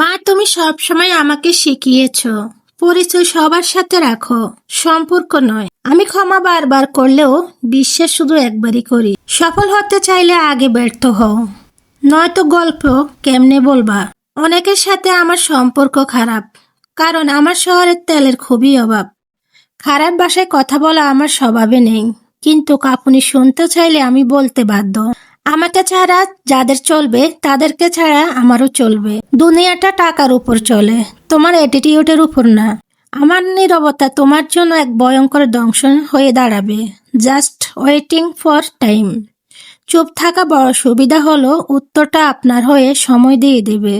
মা, তুমি সবসময় আমাকে শিখিয়েছ। পরিচয় সবার সাথে রাখো, সম্পর্ক নয়। আমি ক্ষমা বারবার করলেও বিশ্বাস শুধু একবারই করি। সফল হতে চাইলে আগে ব্যর্থ হও। নয়তো গল্প কেমনে বলবা? অনেকের সাথে আমার সম্পর্ক খারাপ, কারণ আমার শহরের তেলের খুবই অভাব। খারাপ ভাষায় কথা বলা আমার স্বভাবে নেই, কিন্তু আপনি শুনতে চাইলে আমি বলতে বাধ্য। আমাকে ছাড়া যাদের চলবে, তাদেরকে ছাড়া আমারও চলবে। দুনিয়াটা টাকার উপর চলে, তোমার অ্যাটিটিউডের উপর না। আমার নীরবতা তোমার জন্য এক ভয়ঙ্কর দংশন হয়ে দাঁড়াবে। জাস্ট ওয়েটিং ফর টাইম চুপ থাকা বড় সুবিধা হলো উত্তরটা আপনার হয়ে সময় দিয়ে দেবে।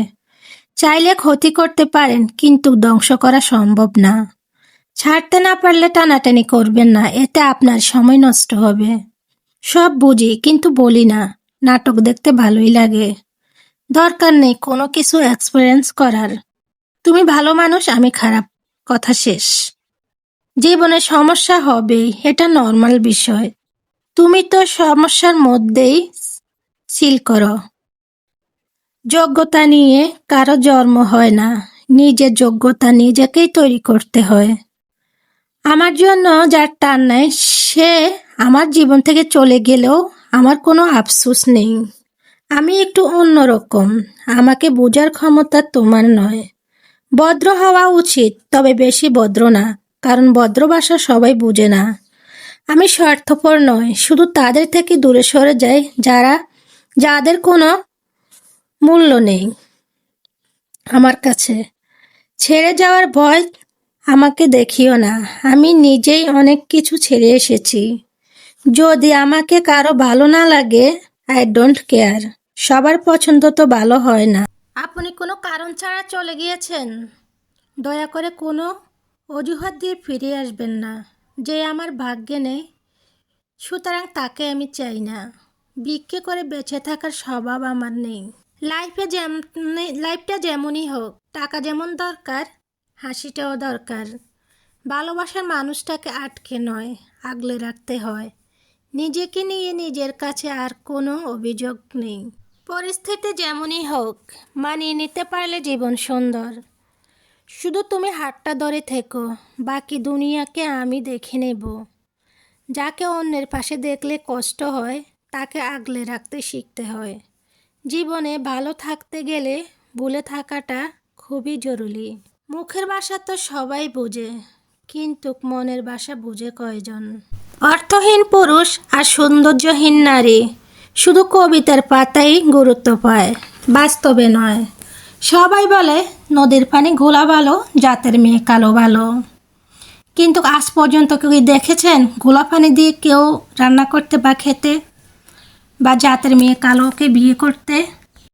চাইলে ক্ষতি করতে পারেন, কিন্তু ধ্বংস করা সম্ভব না। ছাড়তে না পারলে টানাটানি করবেন না, এতে আপনার সময় নষ্ট হবে। সব বুঝি, কিন্তু বলি না। নাটক দেখতে ভালোই লাগে। দরকার নেই কোনো কিছু এক্সপিরিয়েন্স করার। তুমি ভালো মানুষ, আমি খারাপ। কথা শেষ। জীবনে সমস্যা হবেই, এটা নর্মাল বিষয়। তুমি তো সমস্যার মধ্যেই সিল করো। যোগ্যতা নিয়ে কারও জন্ম হয় না নিজের যোগ্যতা নিজেকেই তৈরি করতে হয়। আমার জন্য যার টান নাই, সে আমার জীবন থেকে চলে গেলেও আমার কোনো আফসোস নেই। আমি একটু অন্যরকম আমাকে বোঝার ক্ষমতা তোমার নয়। ভদ্র হওয়া উচিত, তবে বেশি ভদ্র না, কারণ ভদ্র ভাষা সবাই বুঝে না। আমি স্বার্থপর নয় শুধু তাদের থেকে দূরে সরে যাই, যারা, যাদের কোনো মূল্য নেই আমার কাছে। ছেড়ে যাওয়ার ভয় আমাকে দেখিও না। আমি নিজেই অনেক কিছু ছেড়ে এসেছি। যদি আমাকে কারও ভালো না লাগে আই ডোন্ট কেয়ার সবার পছন্দ তো ভালো হয় না। আপনি কোনো কারণ ছাড়া চলে গিয়েছেন। দয়া করে কোনো অজুহাত দিয়ে ফিরে আসবেন না, যে আমার ভাগ্যে নেই। সুতরাং তাকে আমি চাই না। বিক্রি করে বেঁচে থাকার স্বভাব আমার নেই। লাইফে যেমন, লাইফটা যেমনই হোক, টাকা যেমন দরকার, হাসিটাও দরকার। ভালোবাসার মানুষটাকে আটকে নয়, আগলে রাখতে হয়। নিজেকে নিয়ে নিজের কাছে আর কোনো অভিযোগ নেই। পরিস্থিতি যেমনই হোক, মানিয়ে নিতে পারলে জীবন সুন্দর। শুধু তুমি হাতটা ধরে থেকো, বাকি দুনিয়াকে আমি দেখে নেব। যাকে অন্যের পাশে দেখলে কষ্ট হয়, তাকে আগলে রাখতে শিখতে হয়। জীবনে ভালো থাকতে গেলে ভুলে থাকাটা খুবই জরুরি। মুখের বাসা তো সবাই বোঝে, কিন্তু মনের বাসা বুঝে কয়জন? অর্থহীন পুরুষ আর সৌন্দর্যহীন নারী। শুধু কবিতার পাতাই গুরুত্ব পায়, বাস্তবে নয়। সবাই বলে, নদীর পানি ঘোলা ভালো, জাতের মেয়ে কালো ভালো। কিন্তু আজ পর্যন্ত কেউ দেখেছেন, ঘোলা পানি দিয়ে কেউ রান্না করতে বা খেতে? বা জাতের মেয়ে কালোকে বিয়ে করতে?